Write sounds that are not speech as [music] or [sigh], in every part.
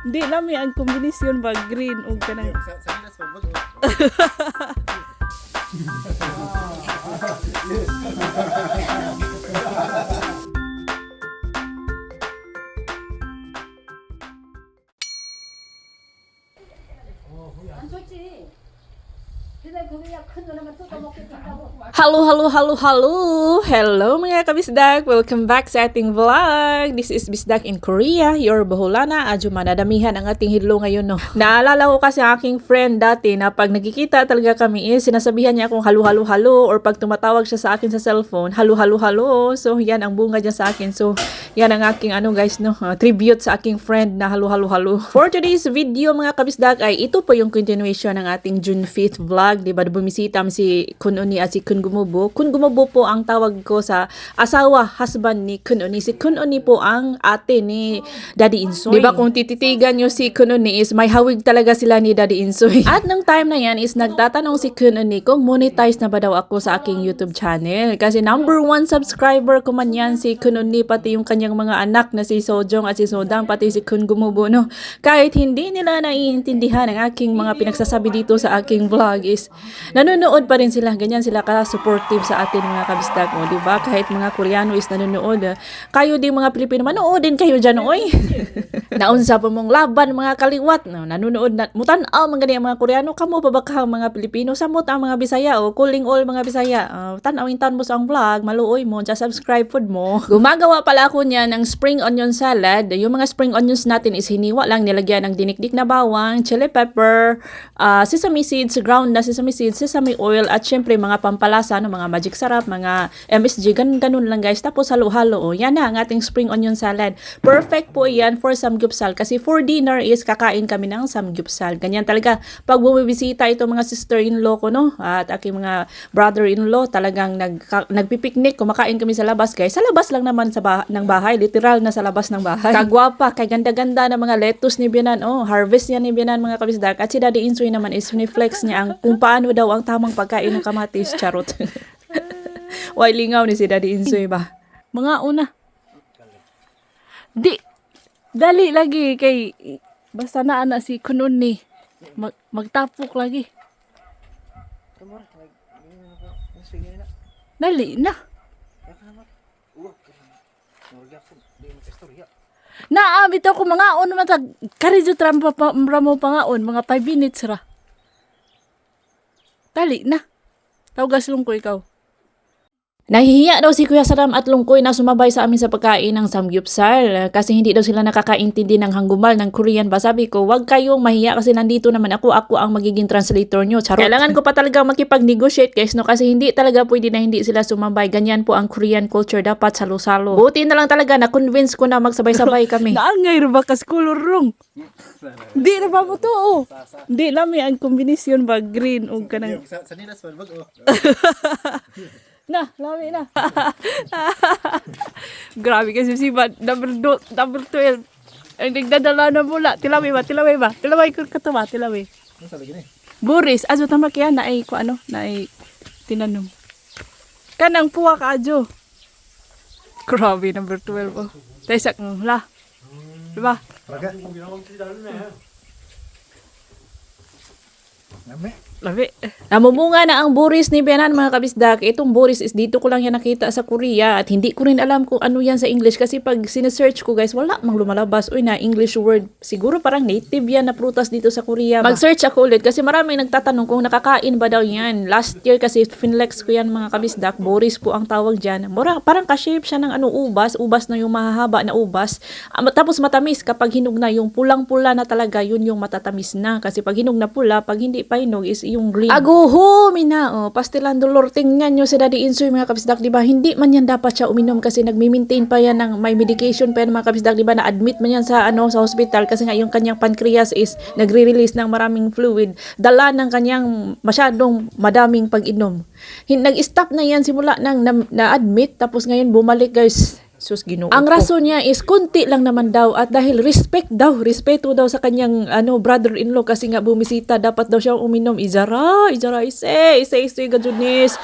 Di lami ang kombinasyon ba green ug kanang Sa sa Minas pa Hello, hello, hello, hello! Hello mga kabisdak! Welcome back sa ating vlog! This is Bisdak in Korea, your Boholana. Adyo manadamihan ang ating hidlo ngayon, no? Naalala ko kasi ang aking friend dati na pag nagkikita talaga kami, eh, sinasabihan niya akong halo, halo, halo. Or pag tumatawag siya sa akin sa cellphone, halo, halo, halo. So, yan ang bunga niya sa akin. So, yan ang aking ano guys, no? Uh, tribute sa aking friend na halo, halo, halo. For today's video mga kabisdak ay ito po yung continuation ng ating June 5th vlog. Diba? Bumisita si Kununi at si Kungu Gumubo. Kun Gumubo po ang tawag ko sa asawa, husband ni Kun Uni. Si Kun Uni po ang ate ni Daddy Insoy. Di ba kung tititigan nyo si Kun Uni is may hawig talaga sila ni Daddy Insoy. At nung time na yan is nagtatanong si Kun Uni kung monetize na ba daw ako sa aking YouTube channel. Kasi number one subscriber ko man yan si Kun Uni pati yung kanyang mga anak na si Sojong at si Sodang pati si Kun Gumubo. No? Kahit hindi nila naiintindihan ang aking mga pinagsasabi dito sa aking vlog is nanonood pa rin sila. Ganyan sila ka-supportive sa atin mga kabistak mo. Diba? Kahit mga Koreano is nanonood. ah, Kayo din mga Pilipino, manood din kayo dyan, oy. [laughs] Naunsa pa mong laban mga kaliwat. No, nanonood na, mutanaw mga ganyan mga Koreano. Kamo pa ba mga Pilipino? Samot ang mga Bisaya o calling all mga Bisaya. Uh, tanawin tan mo sa ang vlog, maluoy mo, just subscribe food mo. [laughs] Gumagawa pala ako niya ng spring onion salad. Yung mga spring onions natin is hiniwa lang, nilagyan ng dinikdik na bawang, chili pepper, ah, sesame seeds, ground na sesame seeds, sesame oil, at syempre mga pampalasa, no, mga magic sarap, mga MSG, ganun, ganun lang guys. Tapos halo-halo, oh. yan na ang ating spring onion salad. Perfect po yan for samgyupsal kasi for dinner is kakain kami ng samgyupsal. Ganyan talaga. Pag bumibisita ito mga sister-in-law ko, no, at aking mga brother-in-law, talagang nag, nagpipiknik, kumakain kami sa labas guys. Sa labas lang naman sa bah- ng bahay, literal na sa labas ng bahay. Kagwapa, kay ganda-ganda ng mga lettuce ni Bianan. Oh, harvest yan ni Bianan mga kabisdak. At si Daddy Insoy naman is flex niya ang kung paano daw ang tamang pagkain ng kamatis. Charot. [laughs] Why lingaw ni si Daddy Insoy ba? Mga una. Di, dali lagi kay basta na ana si kunon ni mag, magtapok lagi. Dali na. Uwa. Norga ko, mga on matag karidyo trampa pa mo pangaon mga 5 minutes ra. Dali na. Tawagas lung ko ikaw. Nahihiya daw si Kuya Saram at Lungkoy na sumabay sa amin sa pagkain ng samgyupsal kasi hindi daw sila nakakaintindi ng hanggumal ng Korean ba. Sabi ko, wag kayong mahiya kasi nandito naman ako. Ako ang magiging translator nyo. Charot. Kailangan ko pa talaga makipag-negotiate guys no kasi hindi talaga pwede na hindi sila sumabay. Ganyan po ang Korean culture. Dapat salo-salo. Buti na lang talaga na-convince ko na magsabay-sabay [laughs] kami. Naangay ba kas color wrong? Di na ba mo to? Oh. Di lami ang kombinasyon ba green ug kanang Sa sa Minas pa bago. Na, lami na. Grabe kasi si Bad. Number, do, number 12. Ang nagdadala na mula. Tilaway ba? Tilaway ba? Tilaway ko ka to ba? Tilaway. Ano sa lagi ni? Boris. Ajo tama kaya na ay ko ano? Na ay tinanong. Kanang puwa ka ajo. Grabe, number 12. Oh. Taisak mo. La. Diba? Raga. Name. Labi. Namumunga na ang buris ni Benan mga kabisdak. Itong buris is dito ko lang yan nakita sa Korea at hindi ko rin alam kung ano yan sa English kasi pag sinesearch ko guys, wala mang lumalabas. Uy na English word. Siguro parang native yan na prutas dito sa Korea. Mag-search ako ulit kasi maraming nagtatanong kung nakakain ba daw yan. Last year kasi finlex ko yan mga kabisdak. Boris po ang tawag dyan. Mura, parang ka-shape siya ng ano ubas. Ubas na yung mahahaba na ubas. Ah, tapos matamis kapag hinog na yung pulang-pula na talaga yun yung matatamis na. Kasi pag hinog na pula, pag hindi pa hinog is yung green. Aguho, mina. Oh, pastilan dolor. Tingnan nyo si Daddy Insoy mga kabisdak, di ba? Hindi man yan dapat siya uminom kasi nagmi-maintain pa yan ng may medication pa yan mga kabisdak, di ba? Na-admit man yan sa, ano, sa hospital kasi nga yung kanyang pancreas is nagre-release ng maraming fluid. Dala ng kanyang masyadong madaming pag-inom. Nag-stop na yan simula nang na- na-admit tapos ngayon bumalik guys Sus ginoo. Ang rason niya is konti lang naman daw at dahil respect daw, respeto daw sa kanyang ano brother-in-law kasi nga bumisita dapat daw siya uminom izara, izara ise, ise ise gajunis.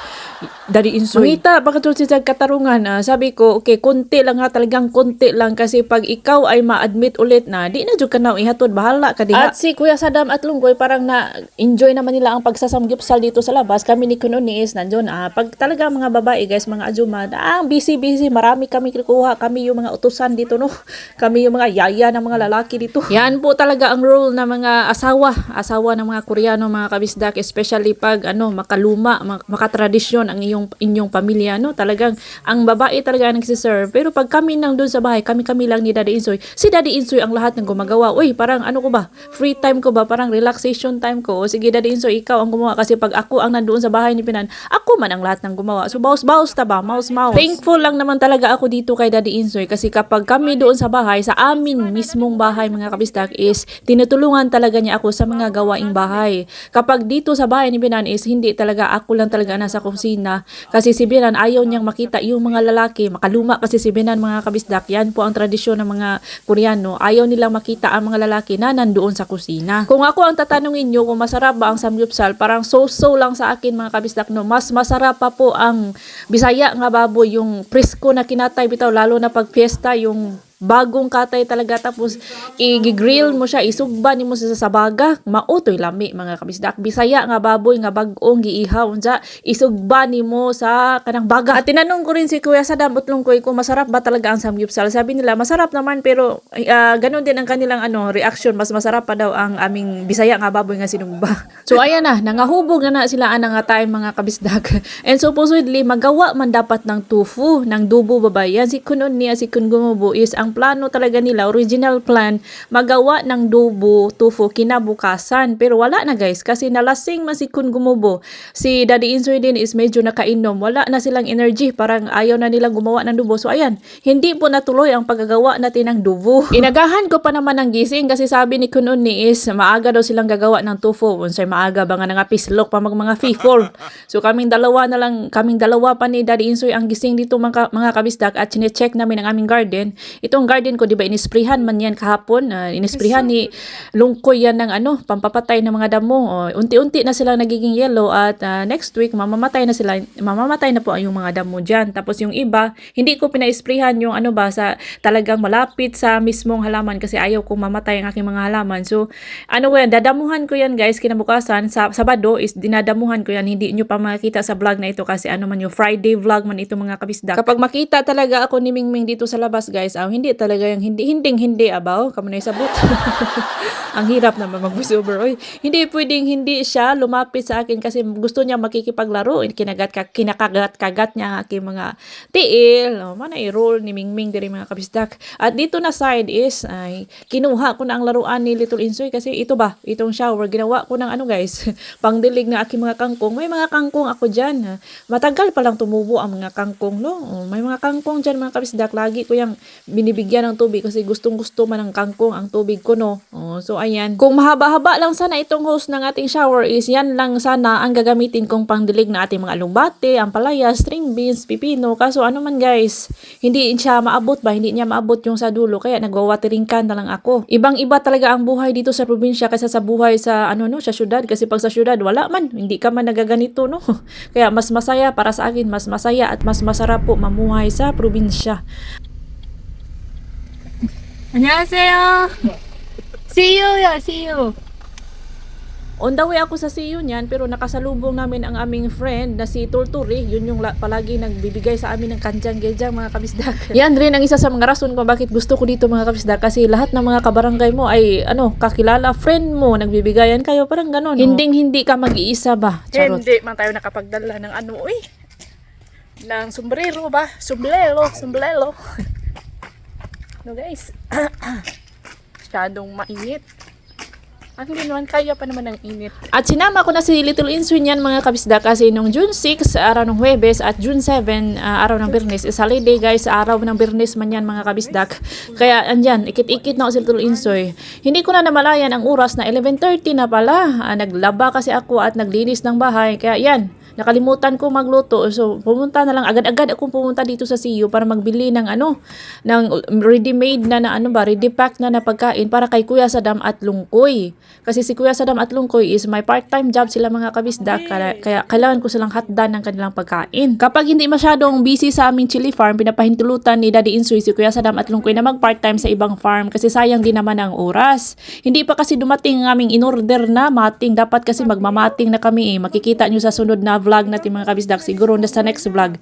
Dari insoy. Mangita pagkatul siya katarungan. ah, sabi ko, okay, konti lang ha, talagang konti lang kasi pag ikaw ay ma-admit ulit na di na jud ka na ihatod bahala ka diha. At si Kuya Sadam at Lunggoy parang na enjoy naman nila ang pagsasamgyupsal dito sa labas. Kami ni Kuno ni is nandiyon ah. Pag talaga mga babae guys, mga ajuma, ah, busy busy, marami kami kinukuha. Kami yung mga utusan dito no. [laughs] Kami yung mga yaya ng mga lalaki dito. [laughs] Yan po talaga ang role ng mga asawa, asawa ng mga Koreano, mga kabisdak, especially pag ano, makaluma, mak- makatradisyon ang iyong inyong pamilya no. Talagang ang babae talaga ang nagsiserve. Pero pag kami nang doon sa bahay, kami-kami lang ni Daddy Insoy. Si Daddy Insoy ang lahat ng gumagawa. Uy, parang ano ko ba? Free time ko ba? Parang relaxation time ko. O sige Daddy Insoy, ikaw ang gumawa kasi pag ako ang nandoon sa bahay ni Pinan, ako man ang lahat ng gumawa. So baus-baus ta ba? Mouse-mouse. Thankful lang naman talaga ako dito kay Daddy Insoy kasi kapag kami doon sa bahay, sa amin mismong bahay mga kabistak is tinutulungan talaga niya ako sa mga gawaing bahay. Kapag dito sa bahay ni Binan is hindi talaga ako lang talaga nasa kusina kasi si Binan ayaw niyang makita yung mga lalaki. Makaluma kasi si Binan mga kabisdak. Yan po ang tradisyon ng mga Koreano. Ayaw nilang makita ang mga lalaki na nandoon sa kusina. Kung ako ang tatanungin niyo kung masarap ba ang samgyupsal, parang so-so lang sa akin mga kabisdak no. Mas masarap pa po ang Bisaya nga baboy, yung presko na kinatay bitaw lalo na pag fiesta yung bagong katay talaga tapos i-grill mo siya isugba nimo sa sabaga. Mautoy lami mga kabisdak. Bisaya nga baboy nga bag-ong giihaw unsa? Isugba nimo sa kanang baga. At tinanong ko rin si Kuya Sadam utlong koy kung masarap ba talaga ang samgyupsal? Sabi nila masarap naman pero uh, ganun din ang kanilang ano reaction mas masarap pa daw ang aming bisaya nga baboy nga sinugba. [laughs] So ayan na nangahubog na na sila ana nga time mga kabisdak. [laughs] And supposedly magawa man dapat ng tofu ng dubo babay. Yan si kunon niya si kun gumubo is ang plano talaga nila original plan magawa ng dubo tofu kinabukasan. Pero wala na guys kasi nalasing man si kun gumubo. Si Daddy Insoy din is medyo nakainom. Wala na silang energy parang ayaw na nilang gumawa ng dubo so ayan hindi po natuloy ang paggagawa natin ng dubo [laughs] inagahan ko pa naman ng gising kasi sabi ni kunon ni is maaga daw silang gagawa ng tofu unsay maaga ba nga nga pislok pa mag mga fee-for [laughs] so kaming dalawa na lang kaming dalawa pa ni Daddy Insoy ang gising dito mga, mga kabisdak at chine-check namin ang aming garden itong garden ko di ba inisprihan man yan kahapon uh, inisprihan ni lungkoy yan ng ano pampapatay ng mga damo. O, unti-unti na silang nagiging yellow at uh, next week mamamatay na sila mamamatay na po ang yung mga damo dyan. Tapos yung iba hindi ko pina-sprayan yung ano ba sa talagang malapit sa mismong halaman kasi ayaw kong mamatay ang aking mga halaman. So ano yan dadamuhan ko yan guys kinabukasan. Sa Sabado is dinadamuhan ko yan. Hindi nyo pa makita sa vlog na ito kasi ano man yung Friday vlog man ito mga kabisdak kapag makita talaga ako ni Mingming dito sa labas guys ah, hindi talaga yung hindi hinding hindi abaw. Kamo na sabot. [laughs] Ang hirap naman mag voiceover oy hindi pwedeng hindi siya lumapit sa akin kasi gusto niya makikipaglaro. Kinagat ka kinakagat-kagat niya ang aking mga tiil. Oh, man ay roll ni Mingming diri mga kabisdak. At dito na side is ay kinuha ko na ang laruan ni Little Insoy kasi ito ba? Itong shower. Ginawa ko ng ano guys? [laughs] Pangdilig na aking mga kangkong. May mga kangkong ako dyan matagal pa lang tumubo ang mga kangkong no? May mga kangkong dyan mga kabisdak. Lagi ko yung binibigyan ng tubig kasi gustong gusto man ng kangkong ang tubig ko no? Oh, so ayan. Kung mahaba-haba lang sana itong hose ng ating shower is yan lang sana ang gagamitin kong pangdilig na ating mga alugbate ampalaya string beans pipino. Kaso ano man guys hindi siya maabot ba? Hindi niya maabot yung sa dulo kaya nagwa-watering can na lang ako. Ibang iba talaga ang buhay dito sa probinsya kaysa sa buhay sa ano no sa syudad. Kasi pag sa syudad wala man. Hindi ka man nagaganito no? [laughs] Kaya mas masaya para sa akin mas masaya at mas masarap po mamuhay sa probinsya 안녕하세요. See you요, see you. On the way ako sa CU niyan pero nakasalubong namin ang aming friend na si Torturi. Yun yung la- palagi nagbibigay sa amin ng kanjang-gejang mga kabisdak. [laughs] Yan rin ang isa sa mga rason kung bakit gusto ko dito mga kabisdak kasi lahat ng mga kabarangay mo ay ano kakilala friend mo nagbibigayan kayo parang ganon. Hinding hindi ka mag-iisa ba? Charot. Hindi man tayo nakapagdala ng ano, uy. Ng sombrero ba? Sombrero, sombrero. [laughs] no guys. [clears throat] Masyadong mainit. Ang hindi naman kaya pa naman ng init. At sinama ko na si Little Insoy niyan mga kabisda kasi nung June 6, araw ng Huwebes at June 7, ah, araw ng Birnes. Is holiday guys, araw ng Birnes man yan mga kabisdak. Kaya andyan, ikit-ikit na ako si Little Insoy. Hindi ko na namalayan ang oras na 11.30 na pala. Ah, naglaba kasi ako at naglinis ng bahay. Kaya yan, nakalimutan ko magluto. So, pumunta na lang, agad-agad akong pumunta dito sa CU para magbili ng ano, ng ready-made na, na ano ba, ready-pack na na pagkain para kay Kuya Sadam at Lungkoy. Kasi si Kuya Sadam at Lungkoy is my part-time job sila mga kabisda, kaya, kaya kailangan ko silang hatdan ng kanilang pagkain. Kapag hindi masyadong busy sa aming chili farm, pinapahintulutan ni Daddy Insoy si Kuya Sadam at Lungkoy na mag-part-time sa ibang farm kasi sayang din naman ang oras. Hindi pa kasi dumating ang aming in-order na mating. Dapat kasi magmamating na kami eh. Makikita nyo sa sunod na vlog natin mga kabisdak. Siguro na sa next vlog.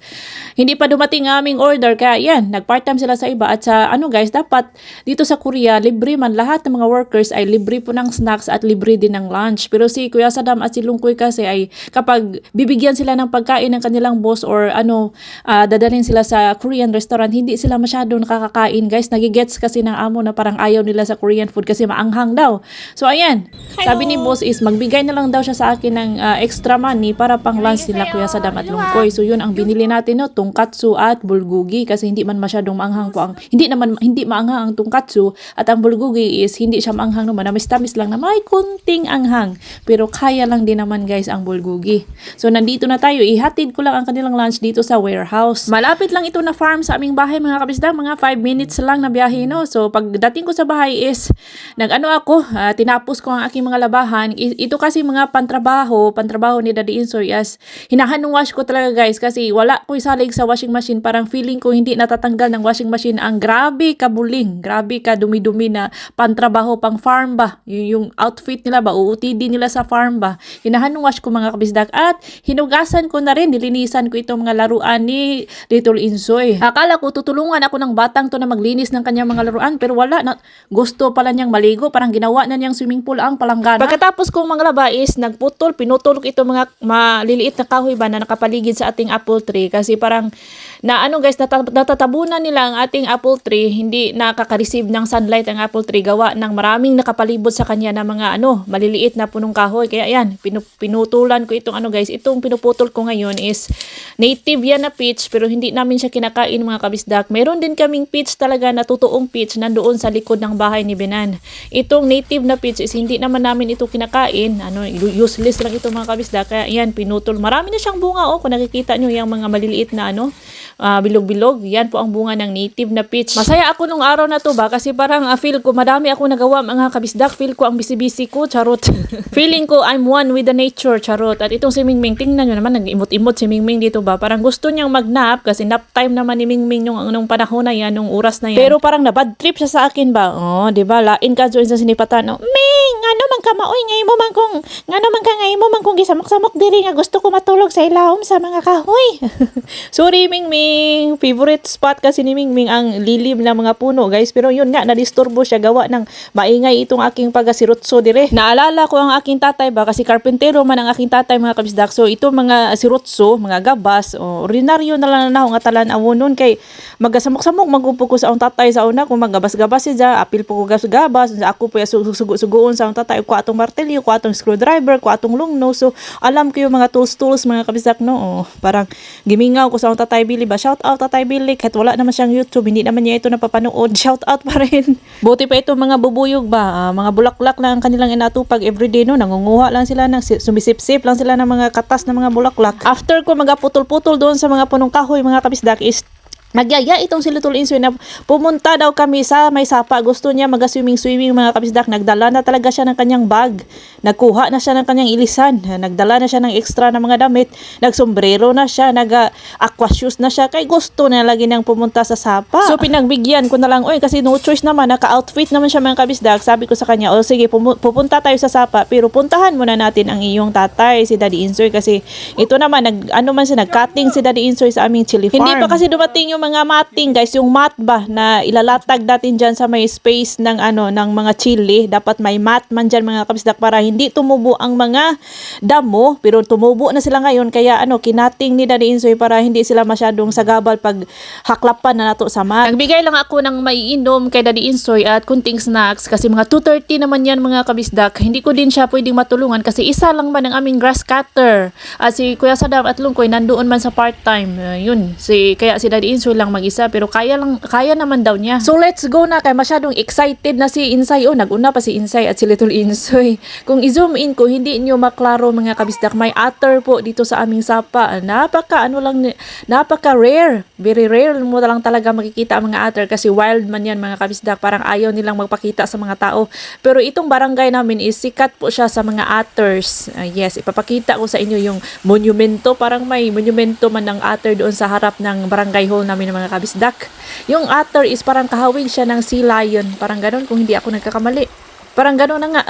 Hindi pa dumating ang aming order. Kaya yan, nag-part-time sila sa iba. At sa ano guys, dapat dito sa Korea, libre man. Lahat ng mga workers ay libre po ng snacks at libre din ng lunch. Pero si Kuya Sadam at si Lungkoy kasi ay kapag bibigyan sila ng pagkain ng kanilang boss or ano, ah, dadalhin sila sa Korean restaurant, hindi sila masyadong nakakakain guys. Nagigets kasi ng amo na parang ayaw nila sa Korean food kasi maanghang daw. So ayan, sabi ni boss is magbigay na lang daw siya sa akin ng ah, extra money para pang lunch nila Kuya Sadam at Lungkoy. So yun ang binili natin no, tungkatsu at bulgogi kasi hindi man masyadong maanghang po ang hindi naman hindi maanghang ang tungkatsu at ang bulgogi is hindi siya maanghang naman, tamis-tamis lang na may kunting anghang. Pero kaya lang din naman guys ang bulgogi. So nandito na tayo, ihatid ko lang ang kanilang lunch dito sa warehouse. Malapit lang ito na farm sa aming bahay mga kabisda, mga 5 minutes lang na biyahe no. So pagdating ko sa bahay is nag-ano ako, ah, tinapos ko ang aking mga labahan. Ito kasi mga pantrabaho, pantrabaho ni Daddy Insoy as hinahanong ko talaga guys kasi wala ko isalig sa washing machine. Parang feeling ko hindi natatanggal ng washing machine ang grabe kabuling, grabe ka dumi-dumi na pantrabaho pang farm ba. Y- yung outfit nila ba, uutidi nila sa farm ba. Hinahanong ko mga kabisdak at hinugasan ko na rin, nilinisan ko itong mga laruan ni Little Insoy. Akala ko tutulungan ako ng batang to na maglinis ng kanyang mga laruan pero wala na gusto pala niyang maligo parang ginawa na niyang swimming pool ang palanggana. Pagkatapos kong mga laba is nagputol, pinutol ko itong mga maliliit na kahoy ba na nakapaligid sa ating apple tree? Kasi parang na ano guys nata- natatabunan nila ang ating apple tree. Hindi nakaka-receive ng sunlight ang apple tree. Gawa ng maraming nakapalibot sa kanya na mga ano maliliit na punong kahoy. Kaya yan pinu- pinutulan ko itong ano guys. Itong pinuputol ko ngayon is native yan na peach pero hindi namin siya kinakain mga kabisdak. Meron din kaming peach talaga na totoong peach nandoon sa likod ng bahay ni Benan itong native na peach is hindi naman namin ito kinakain. Ano useless lang ito mga kabisdak. Kaya yan pinutol marami na siyang bunga oh kung nakikita nyo yung mga maliliit na ano ah, bilog-bilog. Yan po ang bunga ng native na peach. Masaya ako nung araw na to ba kasi parang ah, feel ko madami ako nagawa mga kabisdak. Feel ko ang busy-busy ko, charot. [laughs] Feeling ko I'm one with the nature, charot. At itong si Mingming, tingnan nyo naman, nag-imot-imot si Mingming dito ba. Parang gusto niyang mag-nap kasi nap time naman ni Mingming nung, nung panahon na yan, nung oras na yan. Pero parang na bad trip siya sa akin ba. Oh, di ba? Lain ka dyan sa sinipatan. Ming, ano man ka maoy ngay mo man kung, ano man ka ngay mo man kung gisamok-samok diri nga gusto ko matulog sa ilawom sa mga kahoy. [laughs] Sorry, Mingming. Favorite spot kasi ni Mingming ang lilim ng mga puno, guys. Pero yun nga, nadisturbo siya gawa ng maingay itong aking pagasirutso dire. Naalala ko ang aking tatay ba kasi karpentero man ang aking tatay mga kabisdak. So ito mga sirutso, mga gabas, o ordinaryo na lang na ako nga talan nun kay magasamok-samok magupo ko sa akong tatay sa una kung magabas-gabas siya, apil po ko gas-gabas, ako po sugo-sugoon sa akong tatay ko atong martilyo, ko atong screwdriver, ko atong lungno. So alam ko yung mga tools-tools mga kabisdak no. Oh, parang gimingaw ko sa akong tatay Billy ba. Shout out tatay Billy kahit wala naman siyang YouTube, hindi naman niya ito napapanood. [laughs] Shout out pa rin. Buti pa ito mga bubuyog ba, ah, mga bulaklak lang ang kanilang inatupag everyday no. Nangunguha lang sila ng sumisip-sip lang sila ng mga katas ng mga bulaklak. After ko magaputol-putol doon sa mga punong kahoy mga kabisdak is Nagyaya itong si Little Insoy na pumunta daw kami sa may sapa. Gusto niya mag-swimming-swimming mga kabisdak. Nagdala na talaga siya ng kanyang bag. Nagkuha na siya ng kanyang ilisan. Nagdala na siya ng extra na mga damit. Nagsombrero na siya. Nag-aqua shoes na siya. Kay gusto na lagi niyang pumunta sa sapa. So pinagbigyan ko na lang. Oy, kasi no choice naman. Naka-outfit naman siya mga kabisdak. Sabi ko sa kanya, o sige, pupunta tayo sa sapa. Pero puntahan muna natin ang iyong tatay, si Daddy Insoy. Kasi ito naman, nag, ano man siya, nag-cutting si Daddy Insoy sa aming chili farm. Hindi pa kasi dumating yung mga mating guys, yung mat ba na ilalatag natin dyan sa may space ng ano ng mga chili. Dapat may mat man dyan mga kabisdak para hindi tumubo ang mga damo. Pero tumubo na sila ngayon kaya ano kinating ni Daddy Insoy para hindi sila masyadong sagabal pag haklapan na nato sa mat. Nagbigay lang ako ng maiinom kay Daddy Insoy at kunting snacks kasi mga 2.30 naman yan mga kabisdak. Hindi ko din siya pwedeng matulungan kasi isa lang man ang aming grass cutter. At si Kuya Sadam at Lungkoy nandoon man sa part-time. Uh, yun, si, kaya si Daddy Insoy lang mag-isa pero kaya lang kaya naman daw niya. So let's go na kay masyadong excited na si Insay. Oh, naguna pa si Insay at si Little Insoy. [laughs] Kung i-zoom in ko hindi niyo maklaro mga kabisdak may otter po dito sa aming sapa. Napaka ano lang napaka rare. Very rare mo lang talaga makikita ang mga otter kasi wild man yan mga kabisdak. Parang ayaw nilang magpakita sa mga tao. Pero itong barangay namin is sikat po siya sa mga otters. Ah, yes, ipapakita ko sa inyo yung monumento. Parang may monumento man ng otter doon sa harap ng barangay hall namin ng mga kabisdak. Yung otter is parang kahawig siya ng sea lion. Parang ganun kung hindi ako nagkakamali. Parang gano'n na nga.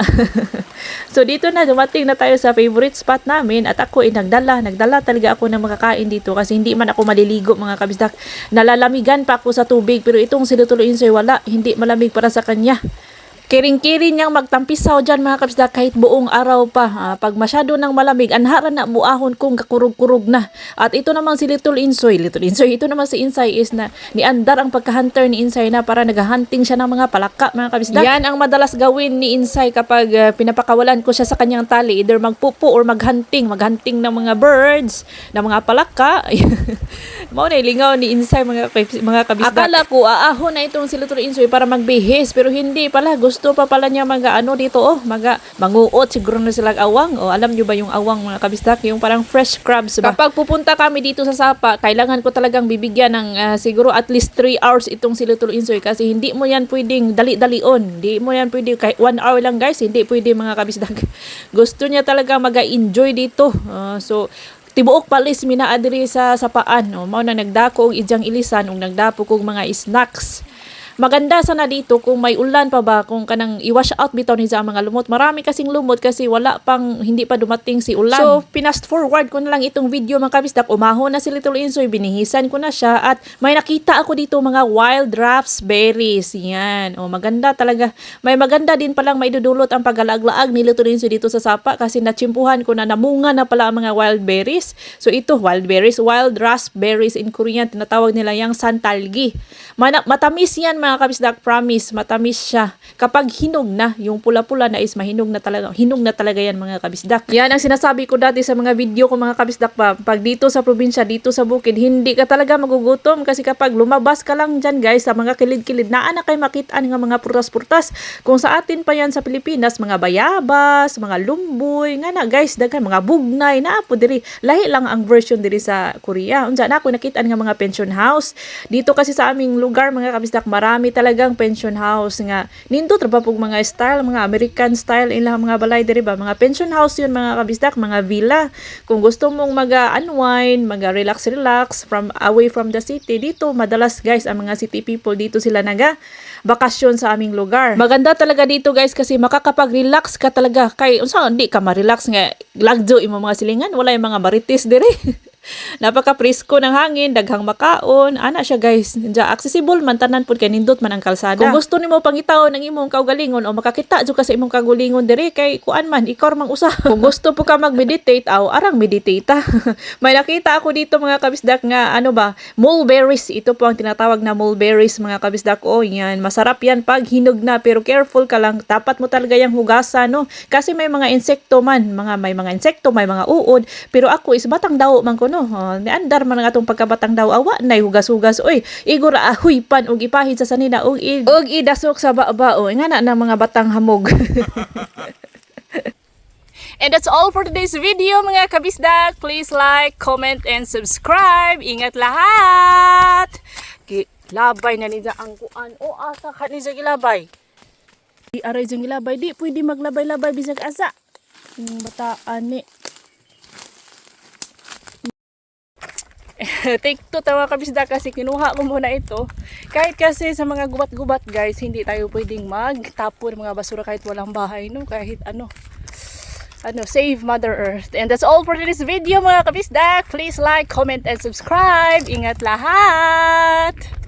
[laughs] so dito na, dumating na tayo sa favorite spot namin at ako ay nagdala. Nagdala talaga ako ng makakain dito kasi hindi man ako maliligo mga kabisdak. Nalalamigan pa ako sa tubig pero itong sinutuloyin sa'yo wala. Hindi malamig para sa kanya. Kiring-kiring niyang magtampisaw dyan mga kabisdak kahit buong araw pa. Ah, pag masyado nang malamig, anhara na buahon kung kakurog-kurog na. At ito naman si Little Insoy. Little Insoy, ito naman si Insay is na niandar ang pagka-hunter ni Insay na para naghahunting siya ng mga palaka mga kabisdak. Yan ang madalas gawin ni Insay kapag ah, pinapakawalan ko siya sa kanyang tali. Either magpupo or maghunting. Maghunting ng mga birds, ng mga palaka. [laughs] Mao na ilingaw ni Insay mga, mga kabisdak. Akala ko aahon na itong si Little Insoy para magbihis pero hindi pala. Gusto pa pala niya mag ano dito oh, maga manguot siguro na silang awang. O alam niyo ba yung awang mga kabisdak, yung parang fresh crabs ba? Kapag pupunta kami dito sa Sapa, kailangan ko talagang bibigyan ng ah, siguro at least 3 hours itong si Little Insoy kasi hindi mo yan pwedeng dali-dalion. Hindi mo yan pwede kahit 1 hour lang guys, hindi pwede mga kabisdak. [laughs] Gusto niya talaga mag-enjoy dito. Ah, so tibuok palis mina sa sapaan no mao na nagdako og idyang ilisan ug nagdapo kog mga snacks Maganda sana dito kung may ulan pa ba kung kanang i-wash out bitaw ni sa mga lumot. Marami kasing lumot kasi wala pang hindi pa dumating si ulan. So pinast forward ko na lang itong video mga kabisdak. Umahon na si Little Insoy, binihisan ko na siya at may nakita ako dito mga wild raspberries. Yan. O maganda talaga. May maganda din palang may dudulot ang pagalaag-laag ni Little Insoy dito sa sapa kasi natsimpuhan ko na namunga na pala ang mga wild berries. So ito wild berries, wild raspberries in Korean tinatawag nila yang santalgi. Matamis yan mga kabisdak, promise, matamis siya. Kapag hinog na, yung pula-pula na is mahinog na talaga, hinog na talaga yan mga kabisdak. Yan ang sinasabi ko dati sa mga video ko mga kabisdak pa. Pag dito sa probinsya, dito sa bukid, hindi ka talaga magugutom kasi kapag lumabas ka lang dyan guys, sa mga kilid-kilid, na na kayo makitaan nga mga prutas-prutas. Kung sa atin pa yan sa Pilipinas, mga bayabas, mga lumboy, nga na guys, daghan mga bugnay, na po diri. Lahi lang ang version diri sa Korea. Unsa na ako nakitaan nga mga pension house. Dito kasi sa aming lugar mga kabisdak, marami talagang pension house nga. Nindot ra ba pug mga style, mga American style ilang mga balay diri ba? Mga pension house yun mga kabisdak, mga villa. Kung gusto mong mag-unwind, mag-relax-relax from away from the city, dito madalas guys ang mga city people dito sila naga bakasyon sa aming lugar. Maganda talaga dito guys kasi makakapag-relax ka talaga kay unsa hindi ka ma-relax nga lagjo imo mga silingan wala yung mga marites dire. [laughs] Napaka-presko ng hangin, daghang makaon. Ana siya guys. Diya, accessible man tanan pud kay nindot man ang kalsada. Kung gusto nimo pangitaw ng imong kaugalingon o makakita jud ka sa imong kaugalingon diri kay kuan man ikaw mang usa. [laughs] Kung gusto po ka mag-meditate aw arang meditate ta. [laughs] May nakita ako dito mga kabisdak nga ano ba, mulberries. Ito po ang tinatawag na mulberries mga kabisdak. Oh, yan. Masarap yan pag hinog na pero careful ka lang. Dapat mo talaga yung hugasan no. Kasi may mga insekto man, mga may mga insekto, may mga uod. Pero ako is batang daw man ko no. Oh, niandar man nga atong pagkabatang daw awa nay hugas-hugas. Oy, igura ahoy pan og ipahid sa sanina og i og idasok sa baba. Oh, nga na ng mga batang hamog. [laughs] And that's all for today's video mga kabisdak. Please like, comment, and subscribe. Ingat lahat! Labay na nila ang kuan. O asa ka ni sa gilabay. Di aray sa gilabay. Di pwede maglabay-labay bisag asa. Yung bataan ni. [laughs] Take two tawa kabisda kasi kinuha ko muna ito. Kahit kasi sa mga gubat-gubat guys, hindi tayo pwedeng magtapon mga basura kahit walang bahay no, kahit ano ano, save Mother Earth. And that's all for today's video mga kabisdak. Please like, comment, and subscribe. Ingat lahat!